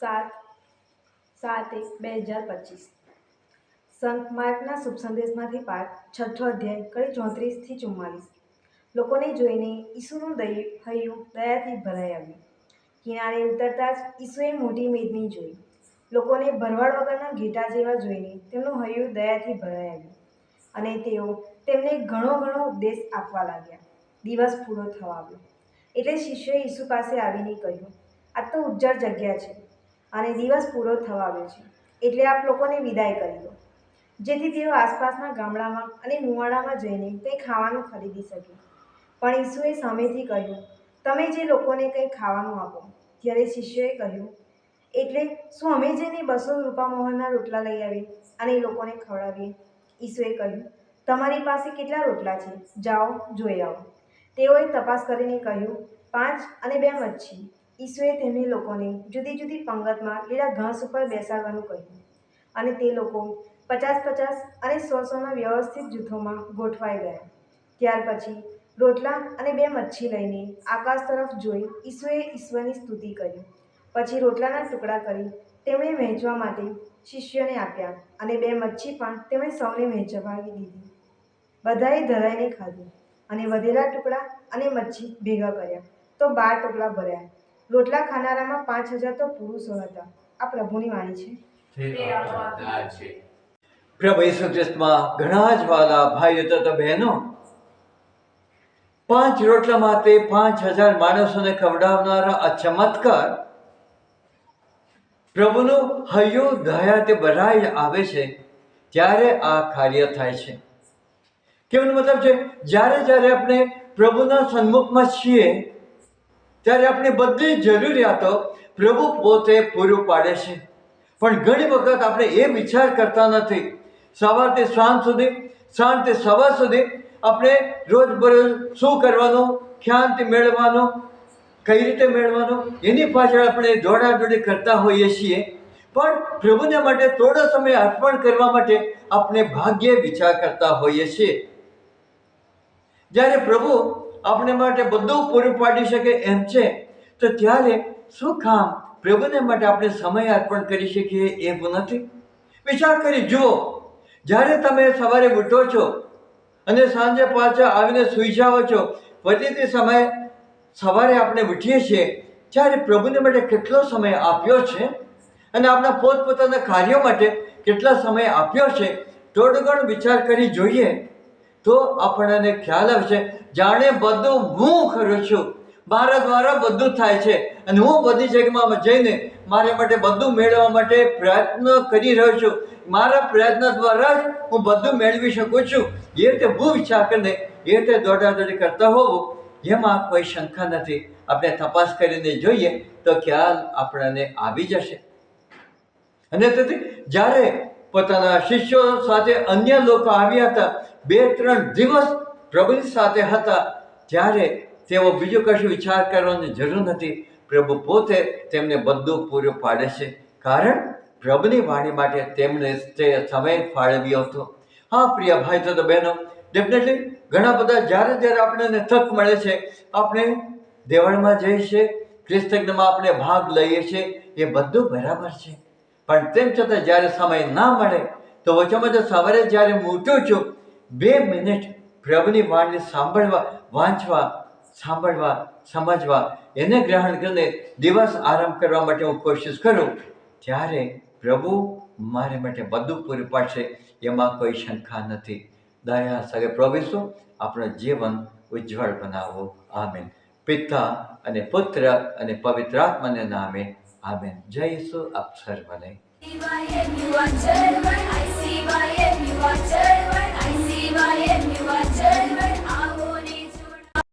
સાત સાત એક બે હજાર પચીસ. સંત માર્કના શુભ સંદેશમાંથી પાઠ છઠ્ઠો અધ્યાય કડી ચોત્રીસથી ચુમ્માલીસ. લોકોને જોઈને ઈસુનું દય હૈયું, દયાથી ભરાઈ આવ્યું. કિનારે ઉતરતા જ ઈસુએ મોટી મેદની જોઈ. લોકોને ભરવાડ વગરના ઘેટા જેવા જોઈને તેમનું હૈયું, દયાથી ભરાઈ આવ્યું. અને તેઓ તેમને ઘણો ઘણો ઉપદેશ આપવા લાગ્યા. દિવસ પૂરો થવા આવ્યો. એટલે શિષ્યોએ ઈસુ પાસે આવીને કહ્યું આ તો ઉજ્જળ જગ્યા છે અને દિવસ પૂરો થવા આવ્યો છે. એટલે આપ લોકોને વિદાય કરી દો. જેથી તેઓ આસપાસના ગામડામાં અને મુવાડામાં જઈને કંઈ ખાવાનું ખરીદી શકે. પણ ઈસુએ સામેથી કહ્યું, તમે જે લોકોને કંઈ ખાવાનું આપો. ત્યારે શિષ્યોએ કહ્યું, એટલે શું અમે જઈને બસો રૂપામોહનના રોટલા લઈ આવીએ અને એ લોકોને ખવડાવીએ? ઈસુએ કહ્યું, તમારી પાસે કેટલા રોટલા છે? જાઓ, જોઈ આવો. તેઓએ તપાસ કરીને કહ્યું, પાંચ અને બે મચ્છી. ઈસુએ તેમને લોકોને જુદી જુદી પંગતમાં લીલા ઘાસ ઉપર બેસાડવાનું કહ્યું. અને તે લોકો પચાસ પચાસ અને સો સોના વ્યવસ્થિત જૂથોમાં ગોઠવાઈ ગયા. ત્યાર પછી રોટલા અને બે મચ્છી લઈને આકાશ તરફ જોઈ ઈસુએ ઈશ્વરની સ્તુતિ કરી. પછી રોટલાના ટુકડા કરી તેમણે વહેંચવા માટે શિષ્યોને આપ્યા અને બે મચ્છી પણ તેમણે સૌને વહેંચવાવી દીધી. બધાએ ધરાઈને ખાધું અને વધેલા ટુકડા અને મચ્છી ભેગા કર્યા. તો બાર ટુકડા ભર્યા. રોટલા ખાનારામાં પાંચ હજાર તો પુરુષો હતા. આ પ્રભુની વાણી છે. તે આભાર છે. પ્રભુ ઈસુ ખ્રિસ્તમાં ઘણા જ વાલા ભાઈ તથા બહેનો. પાંચ રોટલા માટે પાંચ હજાર માણસોને ખવડાવનારા આ ચમત્કાર હૈયો દયા તે ભરાઈ આવે છે ત્યારે આ કાર્ય થાય છે. કેવાનો મતલબ છે જ્યારે જ્યારે આપણે પ્રભુના સન્મુખમાં છીએ ત્યારે આપણી બધી જરૂરિયાતો પ્રભુ પોતે પૂરું પાડે છે. પણ ઘણી વખત આપણે એ વિચાર કરતા નથી. સવારથી સાંજ સુધી, સાંજથી સવાર સુધી આપણે રોજબરોજ શું કરવાનું ક્યાંથી મેળવવાનું, કઈ રીતે મેળવવાનું, એની પાછળ આપણે દોડાદોડી કરતા હોઈએ છીએ. પણ પ્રભુને માટે થોડો સમય અર્પણ કરવા માટે આપણે ભાગ્યે વિચાર કરતા હોઈએ છીએ. જ્યારે પ્રભુ આપણે માટે બધું પૂરું પાડી શકે એમ છે. તો ત્યારે શું કામ પ્રભુને માટે આપણે સમય અર્પણ કરી શકીએ એવું નથી? વિચાર કરી જુઓ, જ્યારે તમે સવારે ઉઠો છો અને સાંજે પાછા આવીને સૂઈ જાઓ છો, ફરીથી સમય સવારે આપણે ઉઠીએ છીએ, ત્યારે પ્રભુને માટે કેટલો સમય આપ્યો છે? અને આપણા પોતપોતાના કાર્યો માટે કેટલા સમય આપ્યો છે? થોડો ઘણો વિચાર કરી જોઈએ. તો આપણને ખ્યાલ આવશે, જાણે બધું હું કરું છું. મારા દ્વારા બધું થાય છે. અને હું બધી જગ્યામાં જઈને મારા માટે બધું મેળવવા માટે પ્રયત્ન કરી રહ્યો છું. મારા પ્રયત્ન દ્વારા જ હું બધું મેળવી શકું છું. એ રીતે હું વિચાર કરીને એ રીતે દોડાદોડી કરતા હોવું એમાં કોઈ શંકા નથી. આપણે તપાસ કરીને જોઈએ તો ખ્યાલ આપણને આવી જશે. અને તેથી જ્યારે પોતાના શિષ્યો સાથે અન્ય લોકો આવ્યા હતા બે ત્રણ દિવસ પ્રભુની સાથે હતા. ત્યારે તેઓ બીજું કશું વિચાર કરવાની જરૂર નથી. પ્રભુ પોતે તેમને બધું પૂરું પાડે છે. કારણ પ્રભુની વાણી માટે તેમણે તે સમય ફાળવ્યો હતો. હા, પ્રિય ભાઈ, તો બહેનો ડેફિનેટલી ઘણા બધા જ્યારે જ્યારે આપણને તક મળે છે, આપણે દેવળમાં જઈએ છીએ ક્રિસ્તજ્ઞમાં આપણે ભાગ લઈએ છીએ, એ બધું બરાબર છે. પણ તેમ છતાં જ્યારે સમય ના મળે, તો વચ્ચેમાં જો સવારે જ્યારે હું ઉઠું છું બે મિનિટ પ્રભુની વાણીને સાંભળવા, વાંચવા, સાંભળવા, સમજવા, એને ગ્રહણ કરીને દિવસ આરંભ કરવા માટે હું કોશિશ કરું. ત્યારે પ્રભુ મારે માટે બધું પૂરું પાડશે, એમાં કોઈ શંકા નથી. દયા સગે પ્રભુ આપણું જીવન ઉજ્જવળ બનાવો. આમેન. પિતા અને પુત્ર અને પવિત્ર આત્માને નામે આમેન. જય ઈસુ આપ સર્વને. የሚዋጀን